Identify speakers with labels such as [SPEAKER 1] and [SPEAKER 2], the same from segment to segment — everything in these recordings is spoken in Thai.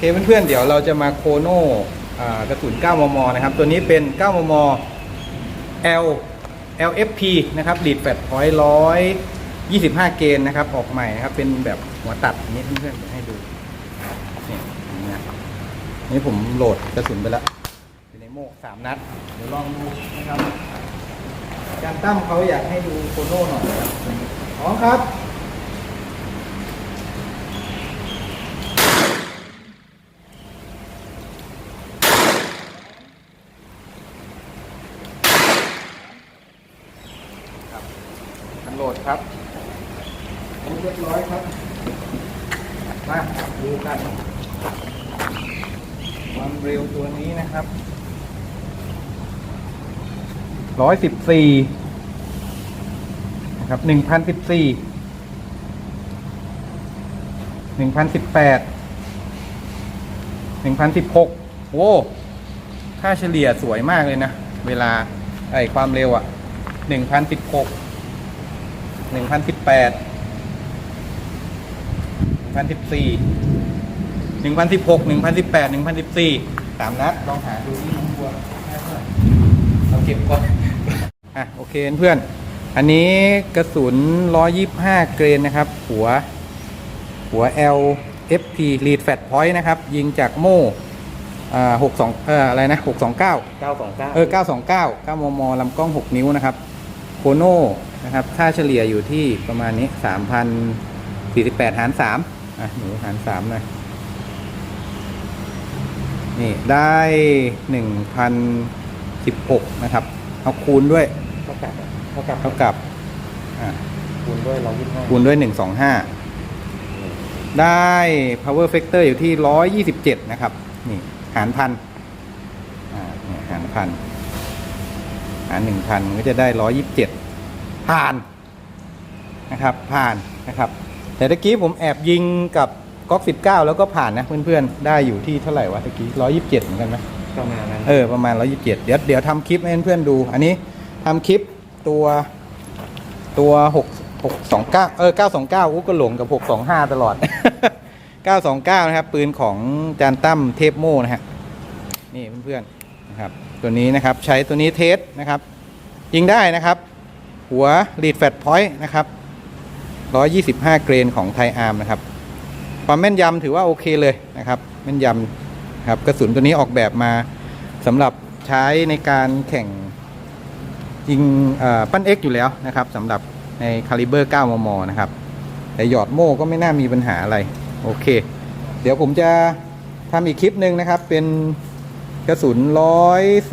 [SPEAKER 1] เคเพื่อนๆเดี๋ยวเราจะมาโคโน่กระสุน 9 มม นะครับ ตัวนี้เป็น 9 มม L LFP นะครับดีดแฟดพอยร้อยยี่สิบห้าเกณฑ์นะครับ ออกใหม่นะครับ เป็นแบบหัวตัดนี้เพื่อนๆให้ดูนี่ย่างนี้นะนี่ผมโหลดกระสุนไปแล้วอยู่ในโม่สามนัด เดี๋ยวลองดูนะครับอารตั้มเขาอยากให้ดูโคโน่หน่อยนะครับพร้อมครับ โหลดครับเรียบร้อยครับ มาดูกัน ความเร็วตัวนี้นะครับ ร้อยสิบสี่นะครับหนึ่งพันสิบสี่ หนึ่งพันสิบแปด หนึ่งพันสิบหกโว้ค่าเฉลี่ยสวยมากเลยนะ เวลาไอความเร็วอะ่ะหนึ่งพันสิบหก หนึ่งพันสิบแปดหนึ่งพันสิบสี่หนึ่งพันสิบหกหนึ่งพันสิบแปดหนึ่งพันสิบสี่สามนัดลองหาดูที่น้องบัวได้เท่าไหร่เราเก็บก่อนอะโอเคเพื่อน อันนี้กระสุน125เกรนนะครับ หัว หัว L FP Lead Fat Point นะครับ ยิงจากโม่อ่า62เอ่ออะไรนะ629
[SPEAKER 2] เก้าสองเก้า
[SPEAKER 1] เออ929 9มมลำกล้อง6นิ้วนะครับ โคโน่นะครับค่าเฉลี่ยอยู่ที่ประมาณนี้3,048หาร3อะหนูหาร3หน่อยนี่ได้1,016นะครับ เอาคูณด้วย
[SPEAKER 2] เท่ากับเท่ากับ
[SPEAKER 1] เท่ากับอะ
[SPEAKER 2] คูณด้วยร้อยยี่สิบห้า
[SPEAKER 1] คูณด้วย125ได้ power factor อยู่ที่127นะครับนี่หารพันอ่าเนี่ยหารพันหารหนึ่งพันก็จะได้127 ผ่านนะครับผ่านนะครับ แต่ตะกี้ผมแอบยิงกับก๊อก19 แล้วก็ผ่านนะเพื่อนๆ ได้อยู่ที่เท่าไหร่วะตะกี้127 เหมือนกันไหม
[SPEAKER 2] ประมาณนั้น
[SPEAKER 1] เออประมาณ 127 เดี๋ยวเดี๋ยวทำคลิปให้เพื่อนๆดู อันนี้ทำคลิปตัวตัว6 629เออ929อู้ก็หลงกับ 625 ตลอด 929 นะครับ ปืนของจานตั้มเทพโม่นะฮะนี่เพื่อนๆนะครับตัวนี้นะครับใช้ตัวนี้เทสนะครับยิงได้นะครับ หัว lead fat point นะครับ 125 เกรนของไทอาร์มนะครับ ความแม่นยำถือว่าโอเคเลยนะครับ แม่นยำครับกระสุนตัวนี้ออกแบบมาสำหรับใช้ในการแข่งยิงปั้น X อยู่แล้วนะครับสำหรับในคาลิเบอร์ 9 มม นะครับ แต่หยอดโม่ก็ไม่น่ามีปัญหาอะไร โอเค เดี๋ยวผมจะทำอีกคลิปหนึ่งนะครับเป็น กระสุน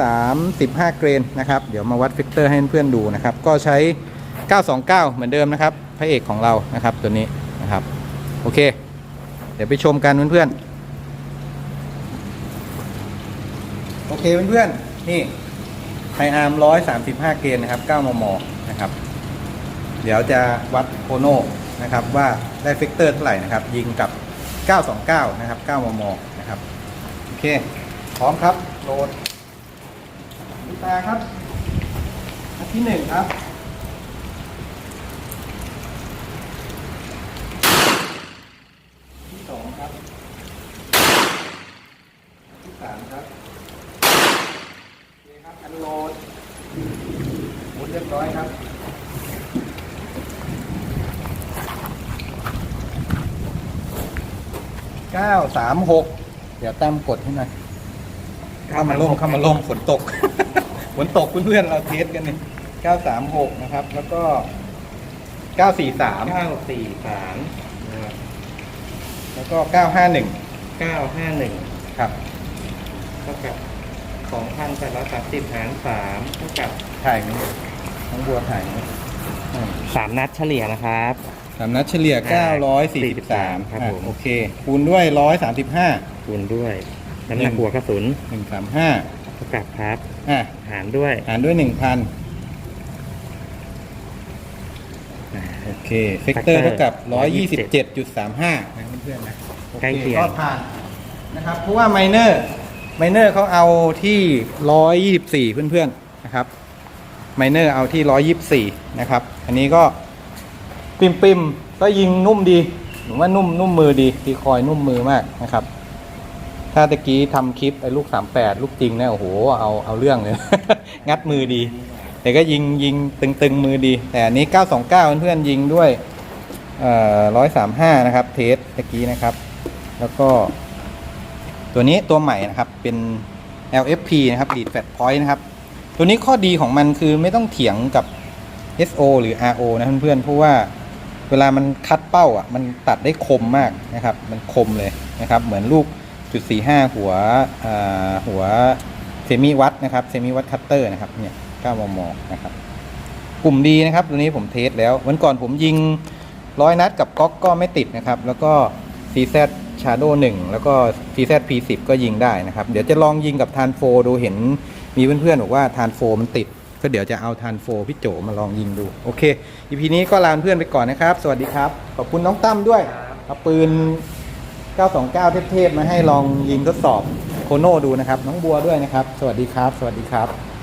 [SPEAKER 1] 135 เกรนนะครับ เดี๋ยวมาวัดฟิกเตอร์ให้เพื่อนๆดูนะครับ ก็ใช้ 929 เหมือนเดิมนะครับ พระเอกของเรานะครับตัวนี้นะครับ โอเค เดี๋ยวไปชมกันเพื่อนๆ โอเคเพื่อนๆ นี่ไฮอาร์ม135 เกรนนะครับ 9 มม นะครับ เดี๋ยวจะวัดโคโนนะครับว่าได้ฟิกเตอร์เท่าไหร่นะครับ ยิงกับ 929 นะครับ 9 มม นะครับ โอเค พร้อมครับ โหลดดูตาครับอันที่หนึ่งครับที่สองครับที่สามครับโอเคครับอันโหลดหมุนเรียบร้อยครับเก้าสามหกเดี๋ยวแต้มกดให้หน่อย ข้ามาล่มเข้ามาล่มฝนตก ฝนตกเพื่อนๆเราเทสกันนี่เก้าสามหกนะครับ แล้วก็เก้าสี่สาม
[SPEAKER 2] เก้าสี่สามนะครับ
[SPEAKER 1] แล้วก็เก้าห้าหนึ่ง
[SPEAKER 2] เก้าห้าหนึ่ง
[SPEAKER 1] ครับ
[SPEAKER 2] เท่ากับสองพันแปดร้อยสามสิบหารสามเท่ากับ
[SPEAKER 1] ถ่ายไหมน้องบัวถ่ายไหมอืม
[SPEAKER 2] สามนัดเฉลี่ยนะครับ
[SPEAKER 1] สามนัดเฉลี่ย
[SPEAKER 2] อ่า
[SPEAKER 1] 943
[SPEAKER 2] ครับผม
[SPEAKER 1] โอเค คูณด้วย 135
[SPEAKER 2] คูณด้วย น้ำหนักหัวกระสุน
[SPEAKER 1] 135
[SPEAKER 2] เท่ากับครับ
[SPEAKER 1] อะ
[SPEAKER 2] หารด้วย
[SPEAKER 1] หารด้วย1,000อะโอเคเฟกเตอร์
[SPEAKER 2] Factor
[SPEAKER 1] เท่ากับ127.35นะเพื่อนๆนะโอ
[SPEAKER 2] ใกล้เคียง
[SPEAKER 1] ก็ผ่านนะครับ เพราะว่าไมเนอร์ไมเนอร์เขาเอาที่124เพื่อนๆนะครับไมเนอร์เอาที่124นะครับ อันนี้ก็ปิมปิมๆก็ยิงนุ่มดีหรือว่านุ่มนุ่มมือดีตีคอยนุ่มมือมากนะครับ ถ้าตะกี้ทำคลิปไอ้ลูก 38 ลูกจริงเนี่ยโอ้โหเอาเอาเรื่องเลย งัดมือดี แต่ก็ยิงยิงตึงๆมือดี แต่อันนี้ 929 เพื่อนๆยิงด้วยเอ่อ135 นะครับ เทสตะกี้นะครับ แล้วก็ ตัวนี้ตัวใหม่นะครับเป็น LFP นะครับ Lead Fat Point นะครับ ตัวนี้ข้อดีของมันคือไม่ต้องเถียงกับ SO หรือ RO นะเพื่อนๆเพราะว่าเวลามันคัดเป้าอะมันตัดได้คมมากนะครับ มันคมเลยนะครับ เหมือนลูก จุด45 หัวอ่าหัวเซมิวัตนะครับเซมิวัตคัตเตอร์นะครับเนี่ย9มมนะครับกลุ่มดีนะครับตัวนี้ผมเทสแล้ว วันก่อนผมยิงร้อยนัดกับก๊อกก็ไม่ติดนะครับ แล้วก็ CZ Shadow 1 แล้วก็ CZ P10 ก็ยิงได้นะครับ เดี๋ยวจะลองยิงกับทานโฟดูเห็นมีเพื่อนๆบอกว่าทานโฟมันติด ก็เดี๋ยวจะเอาทานโฟพี่โจมาลองยิงดู โอเค EP นี้ก็ลาเพื่อนไปก่อนนะครับ สวัสดีครับ ขอบคุณน้องตั้มด้วยเอาปืน 929 เทพๆมาให้ลองยิงทดสอบโคโน่ดูนะครับ น้องบัวด้วยนะครับ สวัสดีครับ สวัสดีครับ